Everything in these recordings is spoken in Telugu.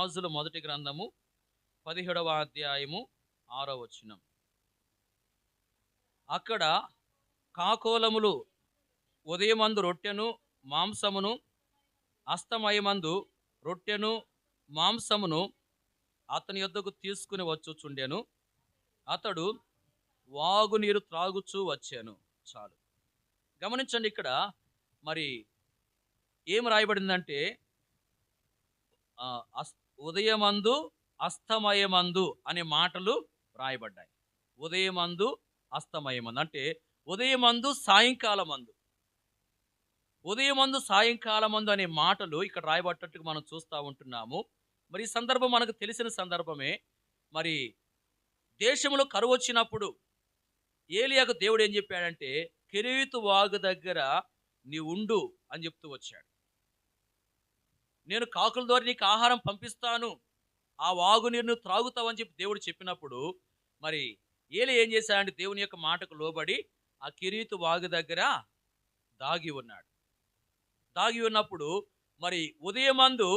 రాజుల మొదటి గ్రంథము పదిహేడవ అధ్యాయము ఆరో వచనం. అక్కడ కాకోలములు ఉదయమందు రొట్టెను మాంసమును అస్తమయమందు రొట్టెను మాంసమును అతని యొద్దకు తీసుకుని వచ్చుచుండెను. అతడు వాగునీరు త్రాగుచూ వచ్చాను. చాలు. గమనించండి ఇక్కడ మరి ఏం రాయబడిందంటే ఉదయమందు అస్తమయమందు అనే మాటలు రాయబడ్డాయి ఉదయమందు అస్తమయమందు అంటే ఉదయమందు సాయంకాలమందు. ఉదయమందు సాయంకాలమందు అనే మాటలు ఇక్కడ రాయబడ్డట్టుగా మనం చూస్తూ ఉంటున్నాము. మరి ఈ సందర్భం మనకు తెలిసిన సందర్భమే. మరి దేశంలో కరువు వచ్చినప్పుడు ఏలియాకు దేవుడు ఏం చెప్పాడంటే కెరీతు వాగు దగ్గర నీ ఉండు అని చెప్తూ వచ్చాడు. నేను కాకుల ద్వారా నీకు ఆహారం పంపిస్తాను. ఆ వాగు నీరును త్రాగుతావని చెప్పి దేవుడు చెప్పినప్పుడు మరి ఏలి ఏం చేశాడంటే దేవుని యొక్క మాటకు లోబడి ఆ కిరీతు వాగు దగ్గర దాగి ఉన్నాడు. దాగి ఉన్నప్పుడు మరి ఉదయమందు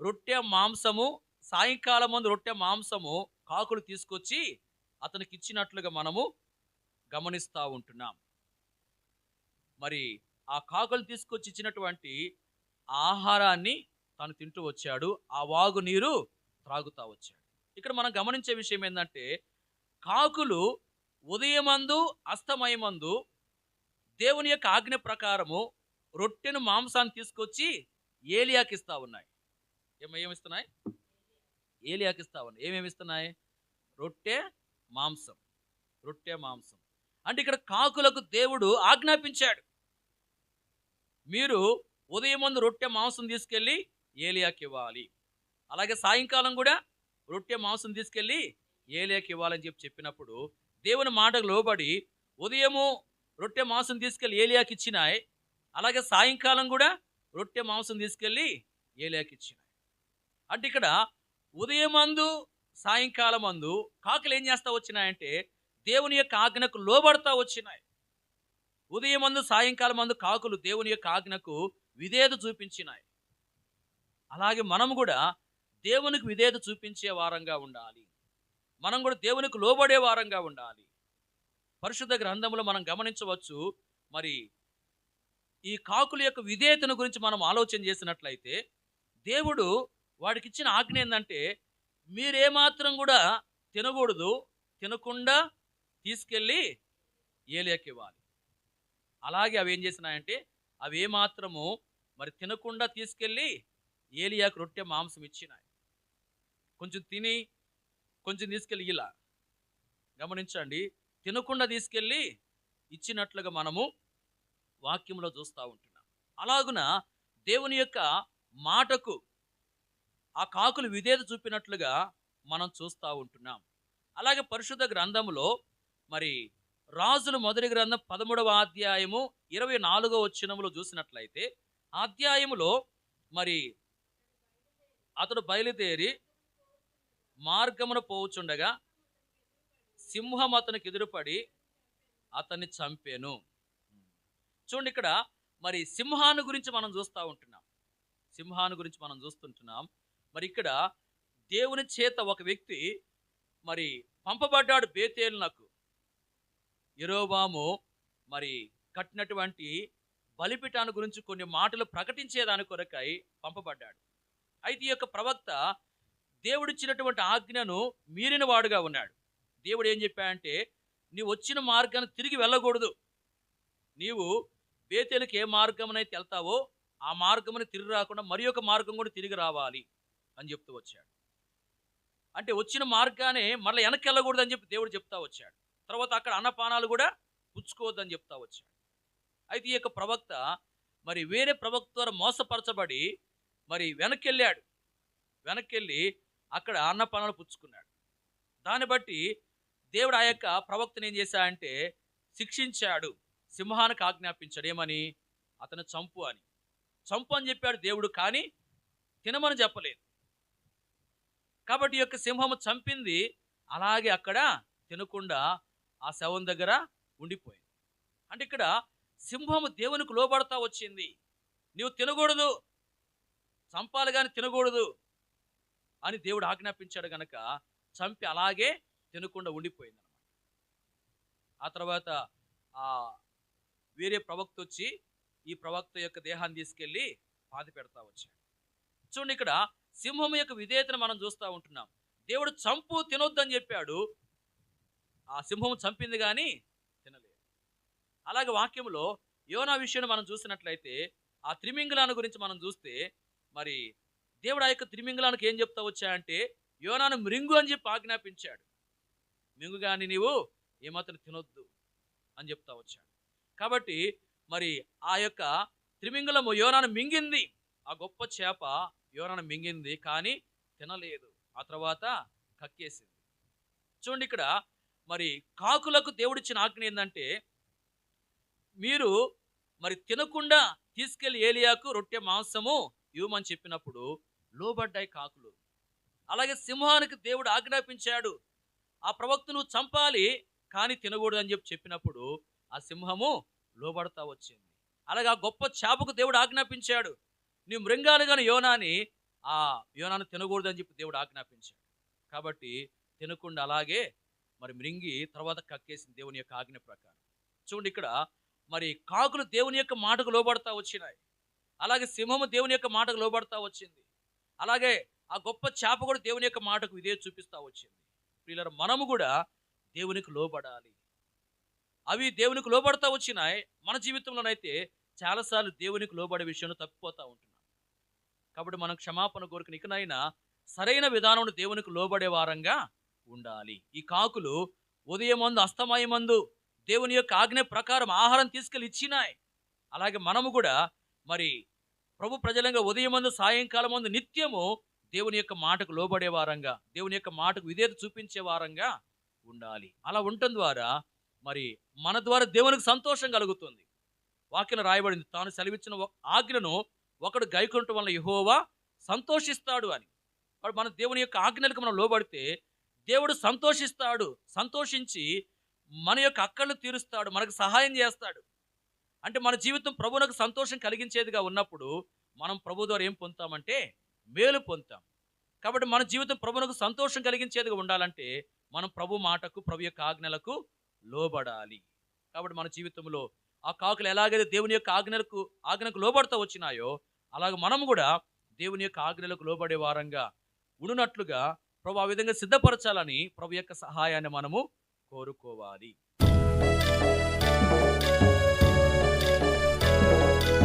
రొట్టె మాంసము సాయంకాలం మందు రొట్టె మాంసము కాకులు తీసుకొచ్చి అతనికి ఇచ్చినట్లుగా మనము గమనిస్తూ ఉంటున్నాం. మరి ఆ కాకులు తీసుకొచ్చి ఇచ్చినటువంటి ఆహారాన్ని తాను తింటూ వచ్చాడు ఆ వాగు నీరు త్రాగుతా వచ్చాడు. ఇక్కడ మనం గమనించే విషయం ఏంటంటే కాకులు ఉదయమందు అస్తమయమందు దేవుని యొక్క ఆజ్ఞ ప్రకారము రొట్టెను మాంసాన్ని తీసుకొచ్చి ఏలియాకి ఇస్తా ఉన్నాయి. ఏమ ఏమిస్తున్నాయి? ఏలియాకి ఇస్తా ఉన్నాయి. ఏమేమి ఇస్తున్నాయి? రొట్టె మాంసం. రొట్టె మాంసం. అంటే ఇక్కడ కాకులకు దేవుడు ఆజ్ఞాపించాడు. మీరు ఉదయం ముందు రొట్టె మాంసం తీసుకెళ్ళి ఏలియాకి ఇవ్వాలి అలాగే సాయంకాలం కూడా రొట్టె మాంసం తీసుకెళ్ళి ఏలియాకి ఇవ్వాలని చెప్పి చెప్పినప్పుడు దేవుని మాటకు లోబడి ఉదయము రొట్టె మాంసం తీసుకెళ్ళి ఏలియాకి ఇచ్చినాయి అలాగే సాయంకాలం కూడా రొట్టె మాంసం తీసుకెళ్ళి ఏలియాకి ఇచ్చినాయి అంటే ఇక్కడ ఉదయమందు సాయంకాలం అందు కాకులు ఏం చేస్తా వచ్చినాయంటే దేవుని యొక్క ఆజ్ఞకు లోబడతా వచ్చినాయి. ఉదయమందు సాయంకాలం అందు కాకులు దేవుని యొక్క ఆజ్ఞకు విధేయత చూపించినాయి. అలాగే మనం కూడా దేవునికి విధేయత చూపించే వారంగా ఉండాలి. మనం కూడా దేవునికి లోబడే వారంగా ఉండాలి. పరిశుద్ధ గ్రంథంలో మనం గమనించవచ్చు మరి ఈ కాకుల యొక్క విధేయతను గురించి మనం ఆలోచన చేసినట్లయితే దేవుడు వాడికి ఇచ్చిన ఆజ్ఞ ఏంటంటే మీరేమాత్రం కూడా తినకూడదు తినకుండా తీసుకెళ్ళి ఏలియాకి అలాగే అవి ఏం చేసినాయంటే అవి ఏమాత్రము మరి తినకుండా తీసుకెళ్ళి ఏలియాకు రొట్టె మాంసం ఇచ్చినాయి. కొంచెం తిని కొంచెం తీసుకెళ్ళి ఇలా గమనించండి. తినకుండా తీసుకెళ్ళి ఇచ్చినట్లుగా మనము వాక్యంలో చూస్తూ ఉంటున్నాం. అలాగున దేవుని యొక్క మాటకు ఆ కాకులు విధేత చూపినట్లుగా మనం చూస్తూ ఉంటున్నాం. అలాగే పరిశుద్ధ గ్రంథంలో మరి రాజుల మొదటి గ్రంథం పదమూడవ అధ్యాయము ఇరవై నాలుగవ వచ్చినములో చూసినట్లయితే ఆ అధ్యాయములో మరి అతడు బయలుదేరి మార్గమున పోవుచుండగా సింహం అతనికి ఎదురుపడి అతన్ని చంపాను. చూడండి ఇక్కడ మరి సింహాన్ని గురించి మనం చూస్తూ ఉంటున్నాం. సింహాన్ని గురించి మనం చూస్తుంటున్నాం. మరి ఇక్కడ దేవుని చేత ఒక వ్యక్తి మరి పంపబడ్డాడు బేతేలునకు. ఎరోబాము మరి కట్టినటువంటి బలిపీఠాన్ని గురించి కొన్ని మాటలు ప్రకటించేదాని కొరకై పంపబడ్డాడు. అయితే ఈ యొక్క ప్రవక్త దేవుడిచ్చినటువంటి ఆజ్ఞను మీరిన వాడుగా ఉన్నాడు. దేవుడు ఏం చెప్పాడంటే నీవు వచ్చిన మార్గాన్ని తిరిగి వెళ్ళకూడదు. నీవు బేతేలుకి ఏ మార్గమునైతే వెళ్తావో ఆ మార్గముని తిరిగి రాకుండా మరి ఒక మార్గం కూడా తిరిగి రావాలి అని చెప్తూ వచ్చాడు. అంటే వచ్చిన మార్గానే మళ్ళీ వెనక్కి వెళ్ళకూడదు అని చెప్పి దేవుడు చెప్తా వచ్చాడు. తర్వాత అక్కడ అన్నపానాలు కూడా పుచ్చుకోవద్దని చెప్తా వచ్చాడు. అయితే ఈ యొక్క ప్రవక్త మరి వేరే ప్రవక్త ద్వారా మోసపరచబడి మరి వెనక్కి వెళ్ళాడు వెనక్కి వెళ్ళి అక్కడ అన్నపానాలు పుచ్చుకున్నాడు. దాన్ని బట్టి దేవుడు ఆ యొక్క ప్రవక్తను ఏం చేశాడంటే శిక్షించాడు. సింహానికి ఆజ్ఞాపించాడు. ఏమని? అతను చంపు అని. చంపు అని చెప్పాడు దేవుడు కానీ తినమని చెప్పలేదు. కాబట్టి ఈ యొక్క సింహము చంపింది. అలాగే అక్కడ తినకుండా ఆ శవం దగ్గర ఉండిపోయింది. అంటే ఇక్కడ సింహము దేవునికి లోబడతా వచ్చింది. నీవు తినకూడదు. చంపాలి కానీ తినకూడదు అని దేవుడు ఆజ్ఞాపించాడు గనక చంపి అలాగే తినకుండా ఉండిపోయింది ఆ తర్వాత ఆ వేరే ప్రవక్త వచ్చి ఈ ప్రవక్త యొక్క దేహాన్ని తీసుకెళ్ళి పాతి పెడతా వచ్చాడు. చూడండి ఇక్కడ సింహం యొక్క విధేయతను మనం చూస్తూ ఉంటున్నాం. దేవుడు చంపు తినొద్దని చెప్పాడు. ఆ సింహం చంపింది కానీ తినలేదు. అలాగే వాక్యంలో యోనా విషయాన్ని మనం చూసినట్లయితే ఆ త్రిమింగళాన్ని గురించి మనం చూస్తే మరి దేవుడు ఆ యొక్క త్రిమింగళానికి ఏం చెప్తా వచ్చాయంటే యోనాను మృంగు అని చెప్పి ఆజ్ఞాపించాడు. మింగు కానీ నీవు ఏమాత్రం తినొద్దు అని చెప్తా వచ్చాడు. కాబట్టి మరి ఆ యొక్క త్రిమింగళము యోనాను మింగింది. ఆ గొప్ప చేప యోనాను మింగింది కానీ తినలేదు. ఆ తర్వాత కక్కేసింది. చూడండి ఇక్కడ మరి కాకులకు దేవుడిచ్చిన ఆజ్ఞ ఏంటంటే మీరు మరి తినకుండా తీసుకెళ్ళి ఏలియాకు రొట్టె మాంసము ఇవ్వమని చెప్పినప్పుడు లోబడ్డాయి కాకులు. అలాగే సింహానికి దేవుడు ఆజ్ఞాపించాడు. ఆ ప్రవక్తను చంపాలి కానీ తినకూడదు అని చెప్పి చెప్పినప్పుడు ఆ సింహము లోబడతా వచ్చింది. అలాగే ఆ గొప్ప చేపకు దేవుడు ఆజ్ఞాపించాడు. నీ మృంగాలు కానీ యోనాని ఆ యోనాను తినకూడదు అని చెప్పి దేవుడు ఆజ్ఞాపించాడు. కాబట్టి తినకుండా అలాగే మరి మృంగి తర్వాత కక్కేసింది దేవుని యొక్క ఆజ్ఞ ప్రకారం. చూడండి ఇక్కడ మరి కాకులు దేవుని యొక్క మాటకు లోబడతా వచ్చినాయి. అలాగే సింహము దేవుని యొక్క మాటకు లోబడతా వచ్చింది. అలాగే ఆ గొప్ప చేప కూడా దేవుని యొక్క మాటకు ఇదే చూపిస్తా వచ్చింది. ప్రియులారా మనము కూడా దేవునికి లోబడాలి. అవి దేవునికి లోబడతా వచ్చినాయి. మన జీవితంలోనైతే చాలాసార్లు దేవునికి లోబడే విషయంలో తప్పిపోతూ ఉంటున్నాం. కాబట్టి మనం క్షమాపణ కోరికను ఇకనైనా సరైన విధానంలో దేవునికి లోబడే వారంగా ఉండాలి. ఈ కాకులు ఉదయం మందు అస్తమయమందు దేవుని యొక్క ఆజ్ఞ ప్రకారం ఆహారం తీసుకెళ్ళి ఇచ్చినాయి. అలాగే మనము కూడా మరి ప్రభు ప్రజలంగా ఉదయమందు సాయంకాలం మందు నిత్యము దేవుని యొక్క మాటకు లోబడే వారంగా దేవుని యొక్క మాటకు విధేయత చూపించే వారంగా ఉండాలి. అలా ఉండటం ద్వారా మరి మన ద్వారా దేవునికి సంతోషం కలుగుతుంది. వాక్యం రాయబడింది తాను సెలవిచ్చిన ఒక ఆజ్ఞను ఒకడు గైకొనటం వల్ల యహోవా సంతోషిస్తాడు అని. మన దేవుని యొక్క ఆజ్ఞలకు మనం లోబడితే దేవుడు సంతోషిస్తాడు సంతోషించి మన యొక్క అక్కళ్ళు తీరుస్తాడు మనకు సహాయం చేస్తాడు. అంటే మన జీవితం ప్రభువునకు సంతోషం కలిగించేదిగా ఉన్నప్పుడు మనం ప్రభు ద్వారా ఏం పొందుతామంటే మేలు పొందుతాం. కాబట్టి మన జీవితం ప్రభువునకు సంతోషం కలిగించేదిగా ఉండాలంటే మనం ప్రభు మాటకు ప్రభు యొక్క ఆజ్ఞలకు లోబడాలి. కాబట్టి మన జీవితంలో ఆ కాకులు ఎలాగైతే దేవుని యొక్క ఆజ్ఞలకు ఆజ్ఞకు లోబడతా వచ్చినాయో అలాగ మనం కూడా దేవుని యొక్క ఆజ్ఞలకు లోబడే వారంగా ఉండునట్లుగా ప్రభు ఆ విధంగా సిద్ధపరచాలని ప్రభు యొక్క సహాయాన్ని మనము కోరుకోవాలి.